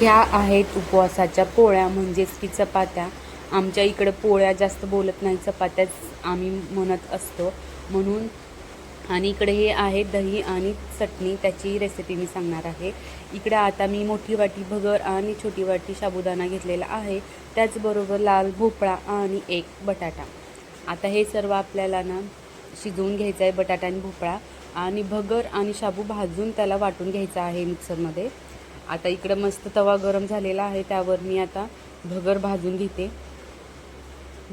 ह्या आहेत उपवासाच्या पोळ्या म्हणजेच की चपात्या. आमच्या इकडं पोळ्या जास्त बोलत नाही चपात्याच आम्ही म्हणत असतो. म्हणून आणि इकडे हे आहे दही आणि चटणी त्याची रेसिपी मी सांगणार आहे. इकडे आता मी मोठी वाटी भगर आणि छोटी वाटी साबुदाणा घेतलेला आहे. त्याचबरोबर लाल भोपळा आणि एक बटाटा. आता हे सर्व आपल्याला ना शिजवून घ्यायचं आहे बटाटा आणि भोपळा. आणि भगर आणि शाबू भाजून त्याला वाटून घ्यायचा आहे मिक्सरमध्ये आता इकडं मस्त तवा गरम झालेला आहे त्यावर मी आता भगर भाजून घेते.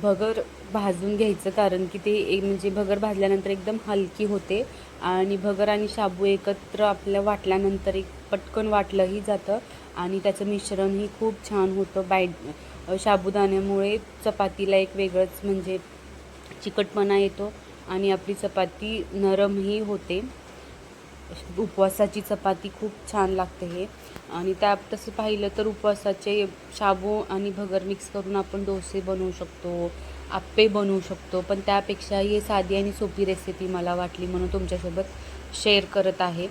भगर भाजून घ्यायचं कारण की ते एक म्हणजे भगर भाजल्यानंतर एकदम हलकी होते आणि भगर आणि शाबू एकत्र आपल्या वाटल्यानंतर एक पटकन वाटलंही जातं आणि त्याचं मिश्रणही खूप छान होतं. बाईट साबुदाण्यामुळे चपातीला एक वेगळंच म्हणजे चिकटपणा येतो आणि आपली चपाती नरमही होते. उपवासाची चपाती खूप छान लागते हे. आणि त्या तसं पाहिलं तर उपवासाचे शाबू आणि भगर मिक्स करून आपण डोसे बनवू शकतो आप्पे बनवू शकतो. पण त्यापेक्षा ही साधी आणि सोपी रेसिपी मला वाटली म्हणून तुमच्यासोबत शेअर करत आहे.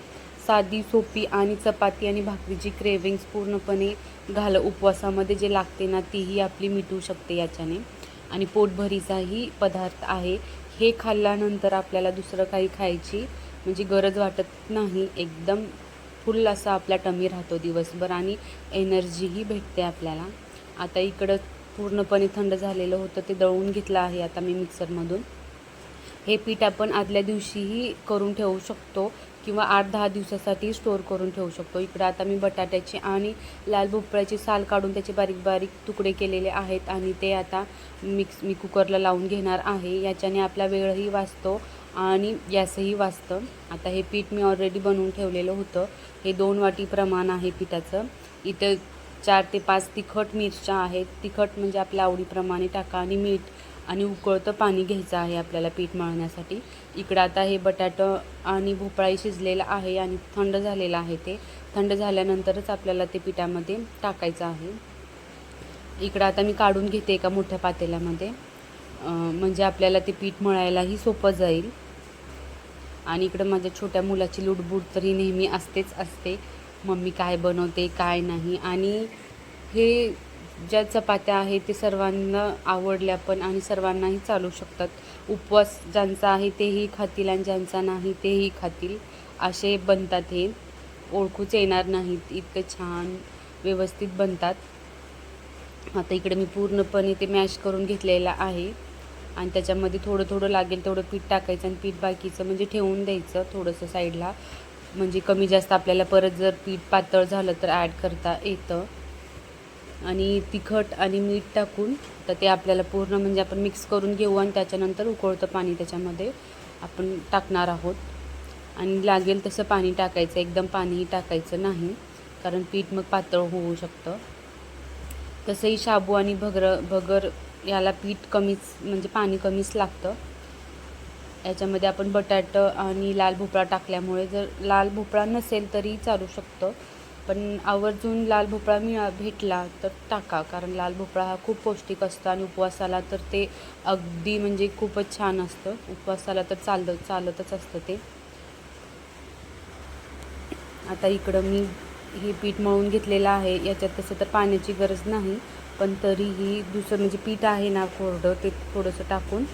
साधी सोपी आणि चपाती आणि भाकरीची क्रेविंग्स पूर्णपणे घाल उपवासामध्ये जे लागते ना तीही आपली मिटू शकते याच्याने. आणि पोटभरीचाही पदार्थ आहे. हे खाल्ल्यानंतर आपल्याला दुसरं काही खायची म्हणजे गरज वाटत नाही. एकदम फुल असा आपला टमी राहतो दिवसभर आणि एनर्जीही भेटते आपल्याला. आता इकडं पूर्णपणे थंड झालेलं होतं ते दळून घेतलं आहे आता मी मिक्सरमधून. हे पीठ आपण आदल्या दिवशीही करून ठेवू शकतो किंवा आठ दहा दिवसासाठी स्टोअर करून ठेवू शकतो. इकडं आता मी बटाट्याची आणि लाल भोपळ्याची साल काढून त्याचे बारीक बारीक तुकडे केलेले आहेत आणि ते आता मिक्स मी कुकरला लावून घेणार आहे. याच्याने आपला वेळही वाचतो आणि गॅसही वाचतं. आता हे पीठ मी ऑलरेडी बनवून ठेवलेलं होतं. हे दोन वाटी प्रमाण आहे पिठाचं. इथं चार ते पाच तिखट मिरच्या आहेत. तिखट म्हणजे आपल्या आवडीप्रमाणे टाका आणि मीठ आणि उकळतं पाणी घ्यायचं आहे आपल्याला पीठ मळण्यासाठी. इकडं आता हे बटाटं आणि भोपळाही शिजलेलं आहे आणि थंड झालेलं आहे ते. थंड झाल्यानंतरच आपल्याला ते पिठामध्ये टाकायचं आहे. इकडं आता मी काढून घेते एका मोठ्या पातेल्यामध्ये. म्हणजे आपल्याला ते पीठ मळायलाही सोपं जाईल. आणि इकडं माझ्या छोट्या मुलाची लुडबुड तरी नेहमी असतेच असते. मम्मी काय बनवते काय नाही. आणि हे ज्या चपात्या आहेत ते सर्वांना आवडल्या पण आणि सर्वांनाही चालू शकतात. उपवास ज्यांचा आहे तेही खातील आणि ज्यांचा नाही तेही खातील. असे बनतात हे. ओळखूच येणार नाहीत. इतकं छान व्यवस्थित बनतात. आता इकडे मी पूर्णपणे ते मॅश करून घेतलेलं आहे. आणि त्याच्यामध्ये थोडं थोडं लागेल तेवढं पीठ टाकायचं आणि पीठ बाकीचं म्हणजे ठेवून द्यायचं थोडंसं साईडला. म्हणजे कमी जास्त आपल्याला परत जर पीठ पातळ झालं तर ॲड करता येतं. आणि तिखट आणि मीठ टाकून तर ते आपल्याला पूर्ण म्हणजे आपण मिक्स करून घेऊ आणि त्याच्यानंतर उकळतं पाणी त्याच्यामध्ये आपण टाकणार आहोत. आणि लागेल तसं पाणी टाकायचं एकदम पाणीही टाकायचं नाही कारण पीठ मग पातळ होऊ शकतं. तसंही शाबू आणि भगर भगर याला पीठ कमीच म्हणजे पाणी कमीच लागतं. याच्यामध्ये आपण बटाटं आणि लाल भोपळा टाकल्यामुळे जर लाल भोपळा नसेल तरी चालू शकतं. पण आवर्जून लाल भोपळा मिळा भेटला तर टाका कारण लाल भोपळा हा खूप पौष्टिक असतो आणि उपवासाला तर ते अगदी म्हणजे खूपच छान असतं. उपवासाला तर चाल चालतच असतं ते. आता इकडं मी हे पीठ मळून घेतलेलं आहे. याच्यात तसं तर पाण्याची गरज नाही. पण तरीही दुसरं म्हणजे पीठ आहे ना कोरडं ते थोडंसं टाकून.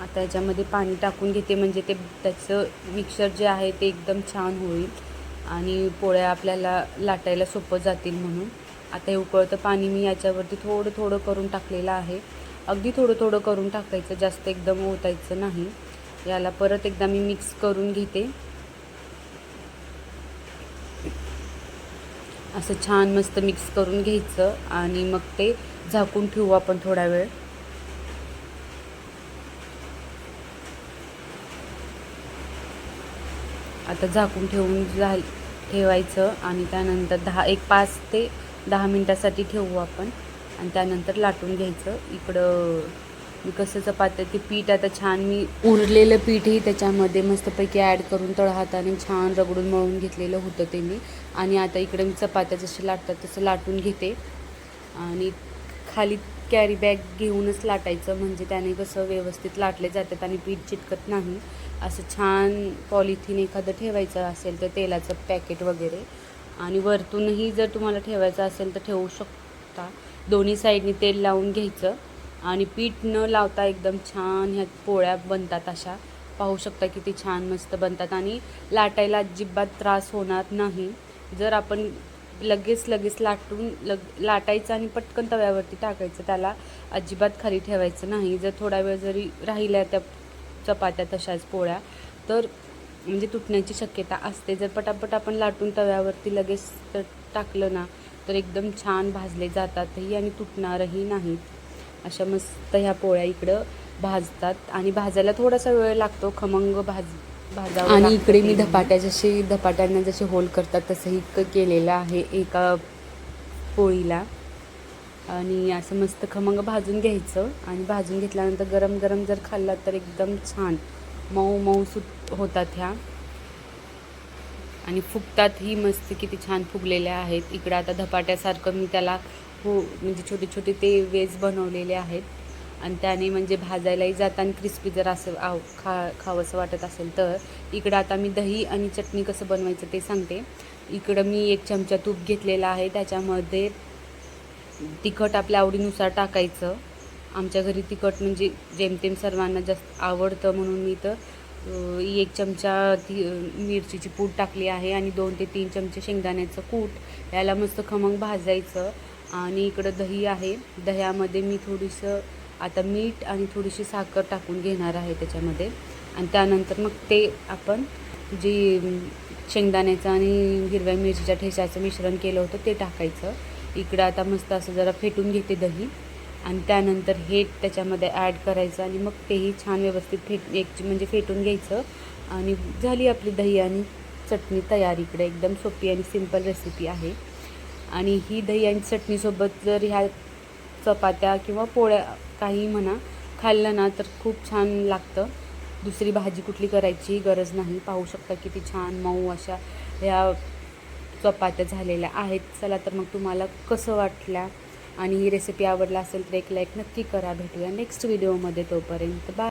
आता याच्यामध्ये पाणी टाकून घेते म्हणजे ते त्याचं मिक्सर जे आहे ते एकदम छान होईल. आणि पोळ्या आपल्याला लाटायला सोपं जातील म्हणून. आता हे उकळतं पाणी मी याच्यावरती थोडं थोडं करून टाकलेलं आहे. अगदी थोडं थोडं करून टाकायचं जास्त एकदम ओतायचं नाही. याला परत एकदा मी मिक्स करून घेते. असं छान मस्त मिक्स करून घ्यायचं आणि मग ते झाकून ठेवू आपण थोडा वेळ. आता झाकून ठेवून झा ठेवायचं आणि त्यानंतर दहा एक पाच ते दहा मिनटासाठी ठेवू आपण आणि त्यानंतर लाटून घ्यायचं. इकडं कसं चपात्या ते पीठ आता छान मी उरलेलं पीठही त्याच्यामध्ये मस्तपैकी ॲड करून तळहाताने छान रगडून मळून घेतलेलं होतं ते मी. आणि आता इकडं मी चपात्या जसे लाटतात तसं लाटून घेते. आणि खाली कॅरी बॅग घेऊनच लाटायचं म्हणजे त्याने कसं व्यवस्थित लाटले जातात आणि पीठ चिटकत नाही. असं छान पॉलिथिन एखादं ठेवायचं असेल तर तेलाचं पॅकेट वगैरे. आणि वरतूनही जर तुम्हाला ठेवायचं असेल तर ठेवू शकता. दोन्ही साईडनी तेल लावून घ्यायचं. आणि पीठ न लावता एकदम छान ह्या पोळ्या बनतात अशा. पाहू शकता किती छान मस्त बनतात आणि लाटायला अजिबात त्रास होणार नाही. जर आपण लगेच लगेच लाटून लग लाटायचं आणि पटकन तव्यावरती टाकायचं त्याला अजिबात खाली ठेवायचं नाही. जर थोडा वेळ जरी राहिल्या त्या चपात्या तशाच पोळ्या तर म्हणजे तुटण्याची शक्यता असते. जर पटापट आपण लाटून तव्यावरती लगेच तर टाकलं ना तर एकदम छान भाजले जातातही आणि तुटणारही नाहीत. अशा मस्त ह्या पोळ्या इकडं भाजतात. आणि भाजायला थोडासा वेळ लागतो खमंग भाज भाजावं आणि इकडे मी धपाट्या जसे धपाट्यांना जसे होल करतात तसंही क- केलेलं आहे एका पोळीला. आणि असं मस्त खमंग भाजून घ्यायचं. आणि भाजून घेतल्यानंतर गरम गरम जर खाल्ला तर एकदम छान. मऊ मऊ सुट होतात ह्या. आणि फुगतातही मस्त किती छान फुगलेल्या आहेत. इकडं आता धपाट्यासारखं मी त्याला हो म्हणजे छोटे छोटे ते वेज बनवलेले आहेत. आणि त्याने म्हणजे भाजायलाही जाताना क्रिस्पी जर असं आव खा खावंसं वाटत असेल तर. इकडं आता मी दही आणि चटणी कसं बनवायचं ते सांगते. इकडं मी एक चमचा तूप घेतलेला आहे. त्याच्यामध्ये तिखट आपल्या आवडीनुसार टाकायचं. आमच्या घरी तिखट म्हणजे जेमतेम सर्वांना जास्त आवडतं म्हणून मी तर एक चमचा ती मिरचीची पूड टाकली आहे आणि दोन ते तीन चमचे शेंगदाण्याचं कूट. याला मस्त खमंग भाजायचं. आणि इकडं दही आहे. दह्यामध्ये मी थोडीसं आता मीठ आणि थोडीशी साखर टाकून घेणार आहे त्याच्यामध्ये. आणि त्यानंतर मग ते आपण जी शेंगदाण्याचं आणि हिरव्या मिरचीच्या ठेच्याचं मिश्रण केलं होतं ते टाकायचं. इकडं आता मस्त असं जरा फेटून घेते दही. आणि त्यानंतर हे त्याच्यामध्ये ॲड करायचं आणि मग तेही छान व्यवस्थित फेट एक म्हणजे फेटून घ्यायचं. आणि झाली आपली दही आणि चटणी तयार. इकडे एकदम सोपी आणि सिंपल रेसिपी आहे. आणि ही दही आणि चटणीसोबत जर ह्या चपात्या किंवा पोळ्या काही म्हणा खाल्लं ना तर खूप छान लागतं. दुसरी भाजी कुठली करायची गरज नाही. पाहू शकता किती छान मऊ अशा ह्या चपात्या झालेल्या आहेत. चला तर मग तुम्हाला कसं वाटल्या आणि ही रेसिपी आवडला असेल तर एक लाईक नक्की करा. भेटूया नेक्स्ट व्हिडिओमध्ये तोपर्यंत. बाय